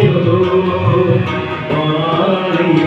JIO ਪਾਣੀ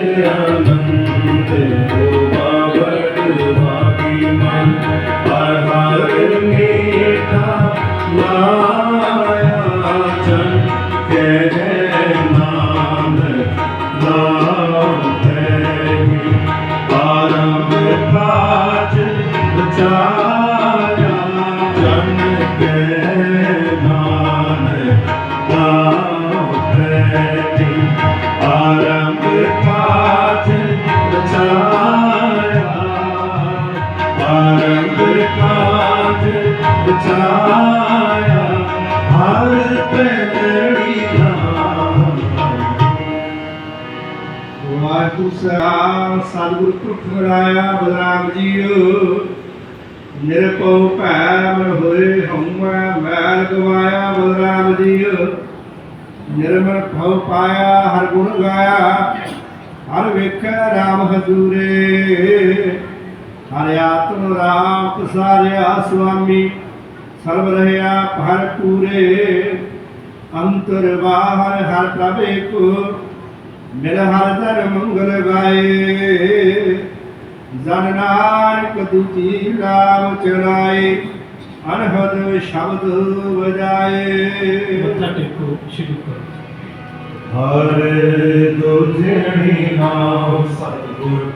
ਸਹਿਜ ਆਨੰਦ ਸਾਹਿਬ ਸਤਿਗੁਰ ਪੁਰਖ ਰਾਇਆ ਨਿਰਭਉ ਭੈ ਮਨ ਹੋਏ ਹਉਮੈ ਮੈਲ ਗਵਾਇਆ ਬਲਰਾਮ ਜੀਓ ਨਿਰਮਲ ਭਉ ਪਾਇਆ ਹਰ ਗੁਣ ਗਾਇਆ, ਹਰ ਵੇਖੈ ਰਾਮ ਹਜ਼ੂਰੇ। ਹਰ ਆਤਮ ਰਾਮ ਪਸਾਰਿਆ ਸੁਆਮੀ, ਸਰਬ ਰਹਿਆ ਹਰ ਪੂਰੇ। ਅੰਤਰ ਬਾਹਰ ਹਰ ਪ੍ਰਭ ਏਕੋ ਮਿਲ ਹਰ ਦਰ ਮੰਗਲ ਗਾਏ ਜਨ ਨਾਨਕ ਦੁਤੀ ਰਾਮ ਚਰਾਏ ਅਨਹਦ ਸ਼ਬਦ ਵਜਾਏ ਮੱਥਾ ਟੇਕੋ ਸ਼ੁਰੂ ਕਰੋ ਹਰ ਦੁਜਣੀ ਨਾਮ ਸਤਿਗੁਰ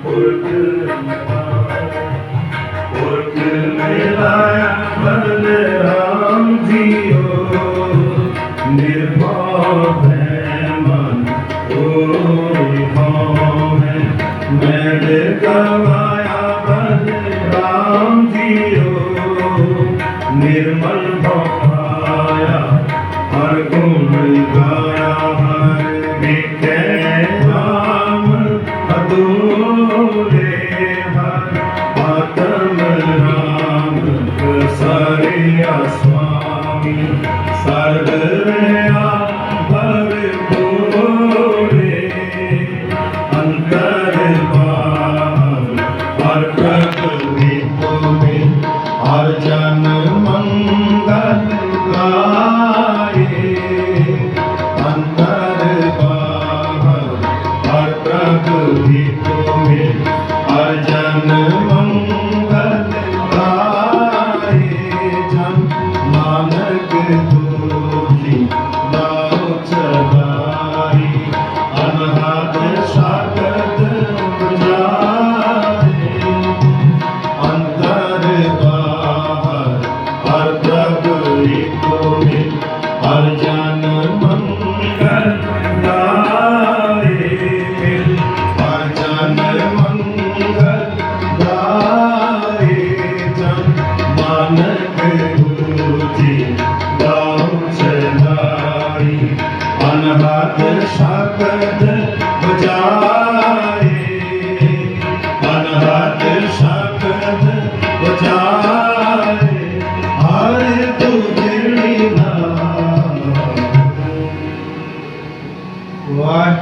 ਪ੍ਰਸਾਰਿਆ ਸੁਆਮੀ ਸਰਬ ਰਿਆ ਭਰ ਪੂਰੇ। ਅੰਤਰ ਬਾਹਰ ਹਰ ਪ੍ਰਭ ਵਿਤੋਮੇ ਹਰ ਜਨ ਮੰਗਲ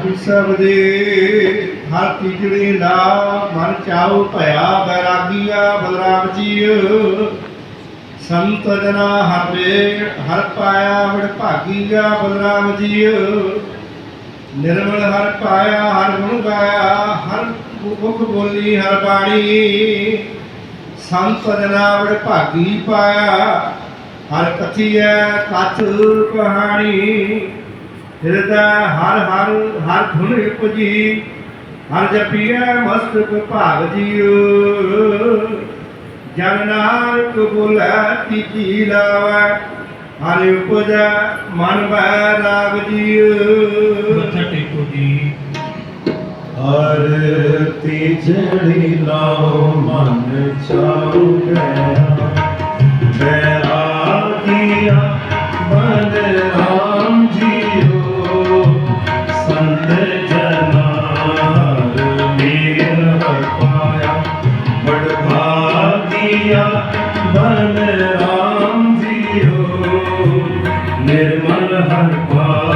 ਸਭ ਦੇ, ਹਰ ਤੀਜੜੀ ਦਾ ਮਨ ਚਾਉ ਭਇਆ ਬੈਰਾਗੀਆ ਬਲਰਾਮ ਜੀਓ ਸੰਤ ਜਨਾ ਹਰੇ ਹਰ ਪਾਇਆ ਵਡ ਭਾਗੀਆ ਬਲਰਾਮ ਜੀਓ ਨਿਰਮਲ ਹਰ ਪਾਇਆ, ਹਰ ਗੁਣ ਗਾਇਆ, ਹਰ ਮੁਖ ਬੋਲੀ, ਹਰ ਬਾਣੀ। ਸੰਤ ਜਨਾ ਵਡ ਭਾਗੀ ਪਾਇਆ, ਹਰ ਕਥੀਐ ਕਥ ਕਹਾਣੀ ਹਿਰਦੈ ਹਰ ਹਰ ਹਰ ਧੁਨ ਉਪਜੀ ਹਰ ਜਪੀਐ ਮਸਤਕ ਭਾਗ ਜੀਉ। ਜਨ ਨਾਨਕ ਬੁਲੈ ਤੀਜੀ ਲਾਵੈ ਹਰਿ ਉਪਜੈ ਮਨ ਬੈ ਰਾਗ ਜੀਉ। ਮੱਥਾ ਟੇਕੋ ਜੀ। ਹਰ ਤੀਜੜੀ ਲਾਉ ਮਨ ਚਾਉ ਗਿਆ ਨਿਰਮਲ ਹਰ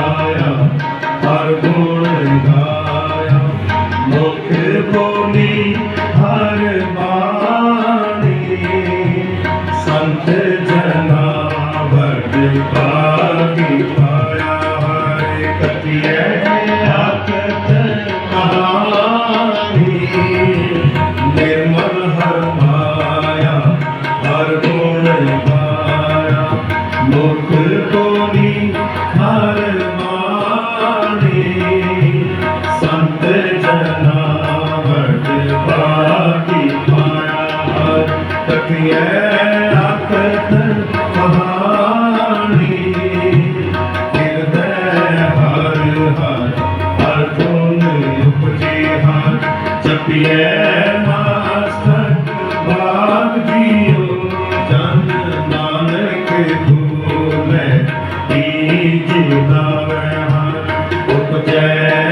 ਉਪਜੈ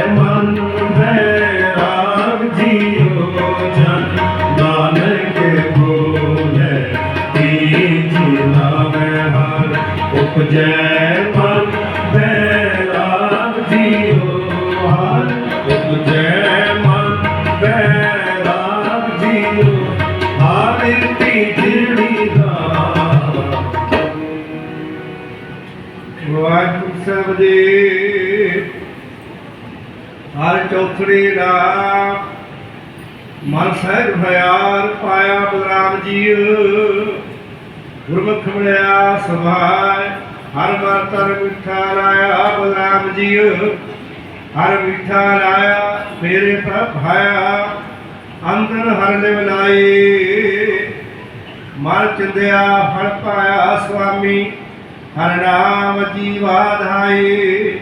ਮਨ ਬੈਰਾਗ ਜੀਓ। ਜਨ ਨਾਨਕ ਭੂਲੇ ਈਜ ਨਾਵੇ ਹਰ ਉਪਜੈ ਮਨ ਬੈਰਾਗ ਜੀਓ। ਵਾਹਿਗੁਰੂ ਸਾਹਿਬ ਹਰ ਚੌਥੜੀ ਦਾ ਮਨ ਸਹਿਜ ਭਇਆਰ ਪਾਇਆ ਬਲਰਾਮ ਜੀ। ਗੁਰਮੁਖ ਮਿਲਿਆ ਸੁਭਾਇ ਹਰ ਮਨ ਤਰ ਮਿੱਠਾ ਰਾਇਆ ਬਲਰਾਮ ਜੀ। ਹਰ ਮਿੱਠਾ ਰਾਇਆ ਮੇਰੇ ਪ੍ਰਭ ਭਾਇਆ ਅੰਦਰ ਹਰ ਲਿਵ ਲਾਈ। ਮਨ ਚੰਦਿਆ ਹਰ ਪਾਇਆ ਸੁਆਮੀ ਹਰ ਨਾਮ ਜੀਵਾ ਧਾਈ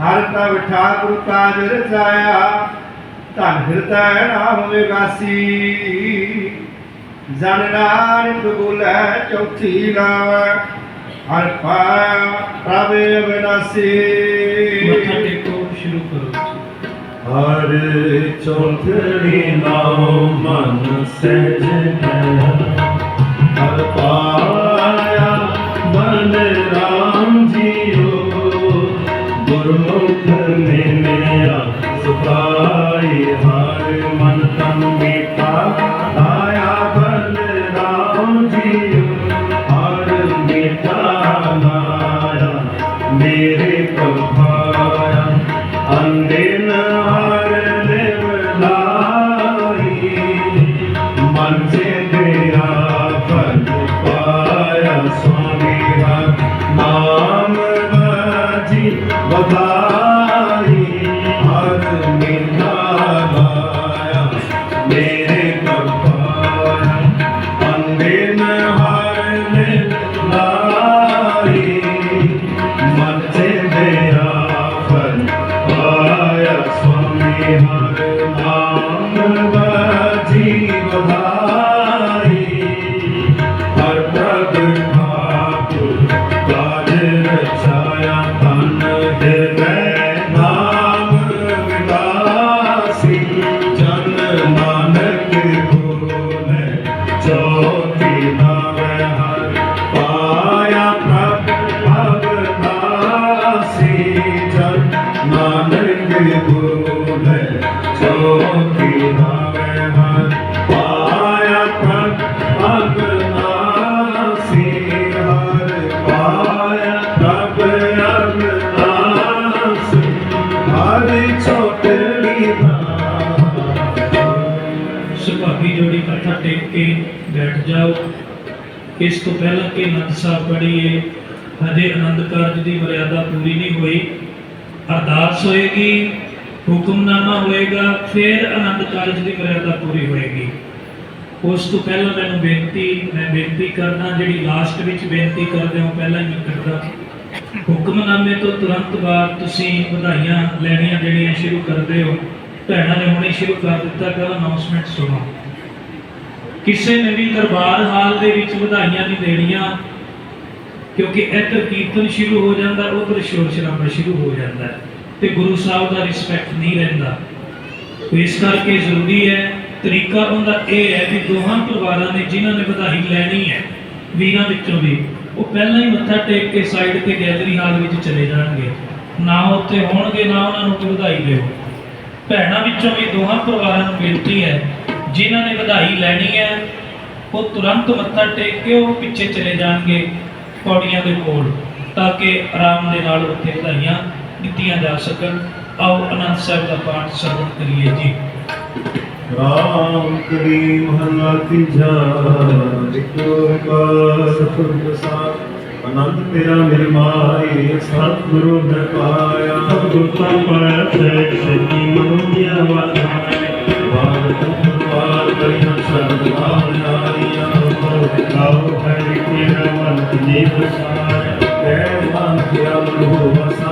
ਹਰ ਪ੍ਰਭ ਠਾਕੁਰ ਕਾਜ ਰਚਾਇਆ ਧਨ ਹਿਰਦੈ ਨਾਮ ਵਿਗਾਸੀ। ਜਨ ਨਾਨਕ ਬੁਲੇ ਚੌਥੀ ਲਾਵੈ ਹਰ ਪਾਇਆ ਪ੍ਰਭ ਅਵਿਨਾਸੀ। ਮੱਥਾ ਟੇਕੋ ਸ਼ੁਰੂ ਕਰੋ। ਹਰ ਚੌਥੜੀ ਨਾਉ ਮਨ ਸਹਿਜ ਹੈ। ਹਰ ਪਾਇਆ ਗੁਰਮੁਖ ਨੇ ਸੁਭਾਗੀ ਜੋੜੀ ਮੱਥਾ ਟੇਕ ਕੇ ਬੈਠ ਜਾਓ। ਇਸ ਤੋਂ ਪਹਿਲਾਂ ਕਿ ਆਨੰਦ ਸਾਹਿਬ ਪੜ੍ਹੀਏ, ਹਜੇ ਆਨੰਦ ਕਾਰਜ ਦੀ ਮਰਿਆਦਾ ਪੂਰੀ ਨਹੀਂ ਹੋਈ। ਅਰਦਾਸ ਹੋਏਗੀ ਹੁਕਮਨਾਮਾ ਹੋਏਗਾ, ਫਿਰ ਆਨੰਦ ਕਾਰਜ ਦੀ ਮਰਿਆਦਾ ਪੂਰੀ ਹੋਏਗੀ। ਉਸ ਤੋਂ ਪਹਿਲਾਂ ਮੈਨੂੰ ਬੇਨਤੀ, ਮੈਂ ਬੇਨਤੀ ਕਰਦਾ, ਜਿਹੜੀ ਲਾਸਟ ਵਿੱਚ ਬੇਨਤੀ ਕਰਦੇ ਹਾਂ, ਪਹਿਲਾਂ ਹੀ ਕਰਦਾ। ਹੁਕਮਨਾਮੇ ਤੋਂ ਤੁਰੰਤ ਬਾਅਦ ਤੁਸੀਂ ਵਧਾਈਆਂ ਲੈਣੀਆਂ ਜਿਹੜੀਆਂ ਸ਼ੁਰੂ ਕਰਦੇ ਹੋ, ਭੈਣਾਂ ਨੇ ਹੁਣੇ ਸ਼ੁਰੂ ਕਰ ਦਿੱਤਾ ਪਹਿਲਾਂ ਅਨਾਉਂਸਮੈਂਟ ਸੁਣੋ। ਕਿਸੇ ਨੇ ਵੀ ਦਰਬਾਰ ਹਾਲ ਦੇ ਵਿੱਚ ਵਧਾਈਆਂ ਨਹੀਂ ਦੇਣੀਆਂ, ਕਿਉਂਕਿ ਇੱਧਰ ਕੀਰਤਨ ਸ਼ੁਰੂ ਹੋ ਜਾਂਦਾ, ਉਧਰ ਸ਼ੋਰ ਸ਼ਰਾਬਾ ਸ਼ੁਰੂ ਹੋ ਜਾਂਦਾ। ਹੈ ਤੇ ਗੁਰੂ ਸਾਹਿਬ ਦਾ ਰਿਸਪੈਕਟ ਨਹੀਂ ਰਹਿੰਦਾ। ਇਸ ਕਰਕੇ ਜ਼ਰੂਰੀ ਹੈ, ਤਰੀਕਾ ਉਹਦਾ ਇਹ ਹੈ ਵੀ ਦੋਹਾਂ ਪਰਿਵਾਰਾਂ ਨੇ ਜਿਨ੍ਹਾਂ ਨੇ ਵਧਾਈ ਲੈਣੀ ਹੈ, ਵੀਰਾਂ ਵਿੱਚੋਂ ਵੀ, ਉਹ ਪਹਿਲਾਂ ਹੀ ਮੱਥਾ ਟੇਕ ਕੇ ਸਾਈਡ ਤੇ ਗੈਲਰੀ ਹਾਲ ਵਿੱਚ ਚਲੇ ਜਾਣਗੇ। ਨਾ ਉੱਥੇ ਹੋਣਗੇ, ਨਾ ਉਹਨਾਂ ਨੂੰ ਵਧਾਈ ਦਿਓ ਭੈਣਾਂ ਵਿੱਚੋਂ ਵੀ ਦੋਹਾਂ ਪਰਿਵਾਰਾਂ ਨੂੰ ਬੇਨਤੀ ਹੈ, ਜਿਨ੍ਹਾਂ ਨੇ ਵਧਾਈ ਲੈਣੀ ਹੈ, ਉਹ ਤੁਰੰਤ ਮੱਥਾ ਟੇਕ ਕੇ ਉਹ ਪਿੱਛੇ ਚਲੇ ਜਾਣਗੇ ਪੌੜੀਆਂ ਦੇ ਕੋਲ, ਤਾਂ ਕਿ ਆਰਾਮ ਦੇ ਨਾਲ ਉੱਥੇ ਵਧਾਈਆਂ ਦਿੱਤੀਆਂ ਜਾ ਸਕਣ। ਆਓ ਅਨੰਦ ਸਾਹਿਬ ਦਾ ਪਾਠ ਸਰਵਣ ਕਰੀਏ ਜੀ। ਰਾਮ ਕਰੀ ਮਹਲਾ ਤੀਜਾ ਇੱਕ ਓੰਕਾਰ ਸਤਿਗੁਰ ਪ੍ਰਸਾਦ ਅਨੰਦ ਤੇਰਾ ਨਿਰਮਾਏ ਸਤਿਗੁਰੂ ਨੇ ਪਾਇਆ। ਗੁਰ ਪਾਇਆ ਸੇ ਸਤੀ ਮਨੁਆ ਵਾਧਾਏ ਵਾਰ ਵਾਰ ਕਰੀਆਂ ਸ਼ਬਦ ਆਇਆ ਗਾਉ ਹਰਿ ਤੇਰਾ ਮਨ ਜੀ ਬਸਾਇਆ ਕੈ ਮਨ ਕਿਆ ਲੋ ਵਸਨ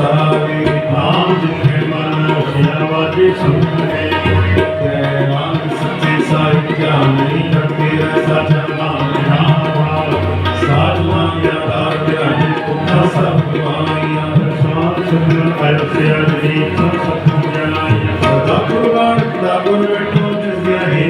ਸਾਰਾ ਅੰਗਿਕਾ ਕਰੇ ਤੇਰਾ ਕਾਜ ਸਤਵਾਏ ਸਦਾ ਸਮਰਤ ਸੁਆਮੀ ਸੁਖ ਮਨੁ ਸਾਰੇ ਮੈਂ ਮਨ ਮਨ ਮੇਰੇ ਸਭ ਹੋ ਗਣਾਏ ਸਾਚੇ ਸਾਈ ਬਾਜਾ ਨਹੀਂ ਹਤਿਆ ਕਾਜੇ ਸੁਤ ਹੈ ਮੇਰੇ ਸਮਾਵੇ ਸਰਸ ਸਦਾ ਤੇਰੀ ਨਾਮ ਵਸਾਵੇ ਨਾਮ ਜਿਨੇ ਮਨ ਸਿਆਵਾਦੀ ਸੁਣੇ ਤੈ ਨਾਮ ਸੱਚੇ ਸਾਈ ਗਿਆਨ ਨਹੀਂ ਹਤਿਆ ਸਾਚਾ ਨਾਮ ਨਾਮ ਸਾਧ ਮਾਇਆ ਦਾਤ ਰਾਜ ਪੁੱਖਾ ਸਭ ਗਵਾਈਆਂ ਸਾਧ ਸੁਣ ਅਰਸਿਆ ਜੀ ਸਤ ਜਾਇਆ ਸਦਾ ਕੁਰਬਾਨ ਦਾ ਗੁਰ ਵਿਟੋ ਜਿਸ ਹੀ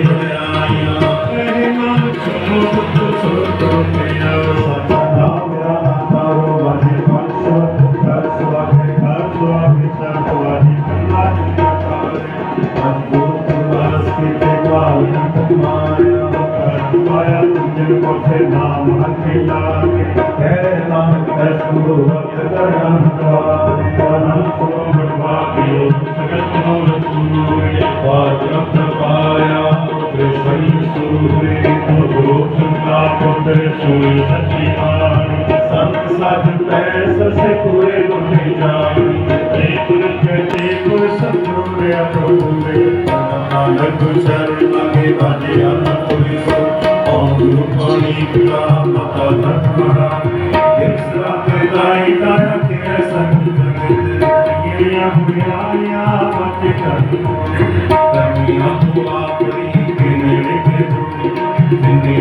ਤੁਝੇ ਕੋਥੇ ਨਾਮ ਹੱਥੀ ਲਾਗੇ। ਹੈ ਨਾਨਕ ਐਸ ਗੁਰੂ ਵਕਤ ਕਰਨ ਦੁਆਰੇ ਅਨੰਦ ਕੋ ਬੜਵਾਗੇ ਸਗਤ ਹੋ ਰਸੂਲੇ ਪਾਜ ਰਤ ਪਾਇਆ ਤੇ ਸਹੀ ਸੂਰੇ ਗੁਰੂ ਸੰਤਾ ਪੁੱਤਰ ਸੋਈ ਸੱਚੀ ਆਣੀ। ਸੰਤ ਸਾਧ ਪੈ ਸਸੇ ਪੂਰੇ ਗੁਣੇ ਜਾਣੀ। ਤੇ ਗੁਰ ਕਹਤੇ ਕੋ ਸਤਿਗੁਰ ਰਿਆ ਪ੍ਰਭੂ ਦੇ ਨਾਨਕ ਸ਼ਰਨ ਲਾਗੇ ਬਾਜੇ ਆਨ ਪੁਰੀ ਸੋ ਓਮ ਗੁਰੂ ਪਾਣੀ ਪਿਤਾ ਮਾਤਾ ਧਰਮਾ ਇਸ ਰਾਤੇ ਦਾਈ ਦਾਇਆ ਕਿ ਸੰਗ ਜਗਤ ਗਿਰਿਆ ਹੁਰਿਆਇਆ ਮਤ ਕਰ ਕਰਮੀਆਂ ਤੂੰ ਆਪਣੀ ਕੇ ਨੇੜੇ ਕੇ ਤੂੰ ਜਿੰਨੇ